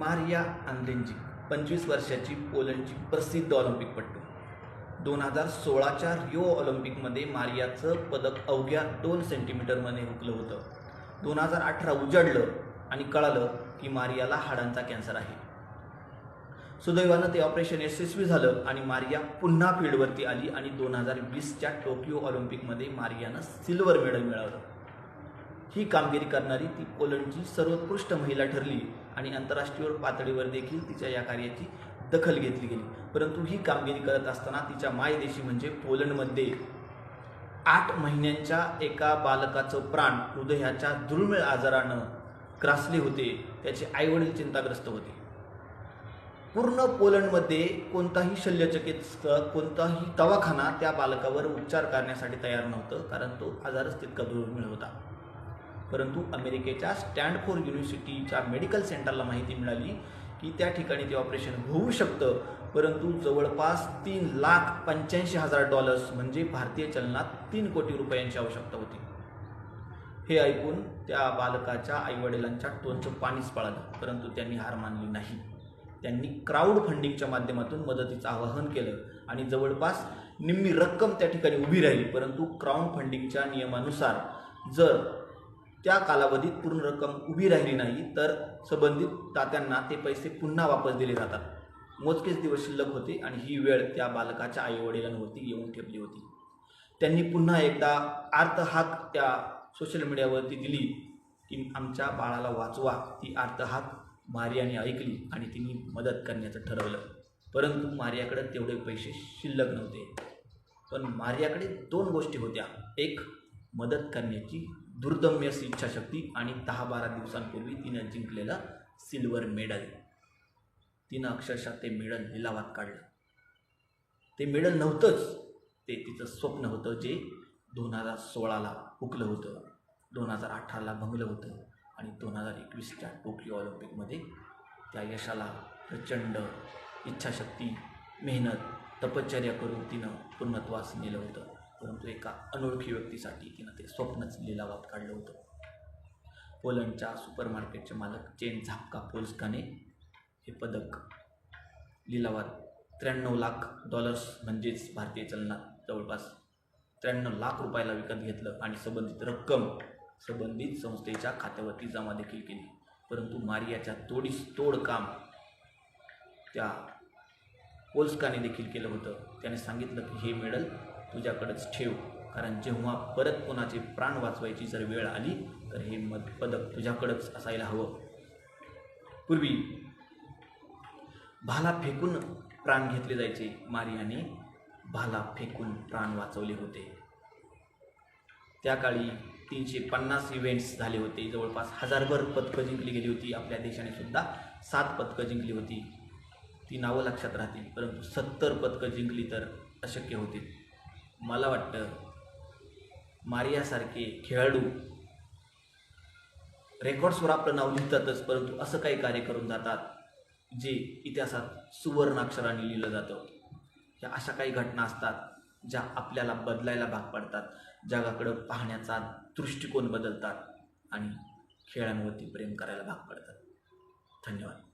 Maria आंद्रेंजिक पंचवीस वर्षाची पोलंडची प्रसिद्ध ऑलिम्पिकपटू दोन हजार सोळाच्या रिओ ऑलिम्पिकमध्ये मारियाचं पदक अवघ्या दोन सेंटीमीटरमध्ये हुकलं होतं. दोन हजार अठरा उजाडलं आणि कळालं की मारियाला हाडांचा कॅन्सर आहे. सुदैवानं ते ऑपरेशन यशस्वी झालं आणि मारिया पुन्हा फील्डवरती आली आणि दोन हजार वीसच्या टोकियो ऑलिम्पिकमध्ये मारियानं सिल्वर मेडल मिळवलं. ही कामगिरी करणारी ती पोलंडची सर्वोत्कृष्ट महिला ठरली आणि आंतरराष्ट्रीय पातळीवर देखील तिच्या या कार्याची दखल घेतली गेली. परंतु ही कामगिरी करत असताना तिच्या मायदेशी म्हणजे पोलंडमध्ये आठ महिन्यांच्या एका बालकाचं प्राण हृदयाच्या दुर्मिळ आजारानं ग्रासले होते. त्याचे आईवडील चिंताग्रस्त होते. पूर्ण पोलंडमध्ये कोणताही शल्यचिकित्सक कोणताही दवाखाना त्या बालकावर उपचार करण्यासाठी तयार नव्हतं कारण तो आजारच तितका दुर्मिळ होता. परंतु अमेरिकेच्या स्टँडफोर युनिव्हर्सिटीच्या मेडिकल सेंटरला माहिती मिळाली की त्या ठिकाणी ते ऑपरेशन होऊ शकतं. परंतु जवळपास तीन लाख पंच्याऐंशी हजार डॉलर्स म्हणजे भारतीय चलनात तीन कोटी रुपयांची आवश्यकता होती. हे ऐकून त्या बालकाच्या आईवडिलांच्या टोनचं पाणीच पळालं. परंतु त्यांनी हार मानली नाही. त्यांनी क्राऊड फंडिंगच्या माध्यमातून मदतीचं आवाहन केलं आणि जवळपास निम्मी रक्कम त्या ठिकाणी उभी राहिली. परंतु क्राऊड फंडिंगच्या नियमानुसार जर त्या कालावधीत पूर्ण रक्कम उभी राहिली नाही तर संबंधित तात्यांना ते पैसे पुन्हा वापस दिले जातात. मोजकेच दिवस शिल्लक होते आणि ही वेळ त्या बालकाच्या आईवडिलांवरती येऊन ठेपली होती. त्यांनी पुन्हा एकदा आर्त हाक त्या सोशल मीडियावरती दिली की आमच्या बाळाला वाचवा. ती आर्त हाक मारियाने ऐकली आणि तिने मदत करण्याचं ठरवलं. परंतु मारियाकडे तेवढे पैसे शिल्लक नव्हते. पण मारियाकडे दोन गोष्टी होत्या. एक मदत करण्याची दुर्दम्य अशी इच्छाशक्ती आणि दहा बारा दिवसांपूर्वी तिनं जिंकलेलं सिल्वर मेडल. तिनं अक्षरशः ते मेडल लिलावात काढलं. ते मेडल नव्हतंच ते तिचं स्वप्न होतं जे दोन हजार सोळाला हुकलं होतं दोन हजार अठराला भंगलं होतं आणि दोन हजार एकवीसच्या टोकियो ऑलिम्पिकमध्ये त्या यशाला प्रचंड इच्छाशक्ती मेहनत तपश्चर्या करून तिनं पूर्णत्वास नेलं होतं. परंतु एका अनोळखी व्यक्तीसाठी तिनं ते स्वप्नच लिलावात काढलं होतं. पोलंडच्या सुपरमार्केटचे मालक चेन झापका पोल्स्काने हे पदक लिलावात त्र्याण्णव लाख डॉलर्स म्हणजेच भारतीय चलनात जवळपास त्र्याण्णव लाख रुपयाला विकत घेतलं आणि संबंधित रक्कम संबंधित संस्थेच्या खात्यावरती जमा देखील केली. परंतु मारियाच्या तोडीस तोड काम त्या पोल्स्काने देखील केलं होतं. त्याने सांगितलं की हे मेडल तुझ्याकडंच ठेव. कारण जेव्हा परत कोणाचे प्राण वाचवायची जर वेळ आली तर हे मत पदक तुझ्याकडंच असायला हवं. पूर्वी भाला फेकून प्राण घेतले जायचे. मारियाने भाला फेकून प्राण वाचवले होते. त्या काळी तीनशे पन्नास इव्हेंट्स झाले होते. जवळपास हजारभर पदकं जिंकली गेली होती. आपल्या देशाने सुद्धा सात पदकं जिंकली होती. ती नावं लक्षात राहतील परंतु सत्तर पदकं जिंकली तर अशक्य होतील. मला वाटतं मारियासारखे खेळाडू रेकॉर्ड्सवर आपलं नाव लिहितातच परंतु असं काही कार्य करून जातात जे इतिहासात सुवर्णाक्षराने लिहिलं जातं. ह्या अशा काही घटना असतात ज्या आपल्याला बदलायला भाग पडतात जगाकडं पाहण्याचा दृष्टिकोन बदलतात आणि खेळांवरती प्रेम करायला भाग पडतात. धन्यवाद.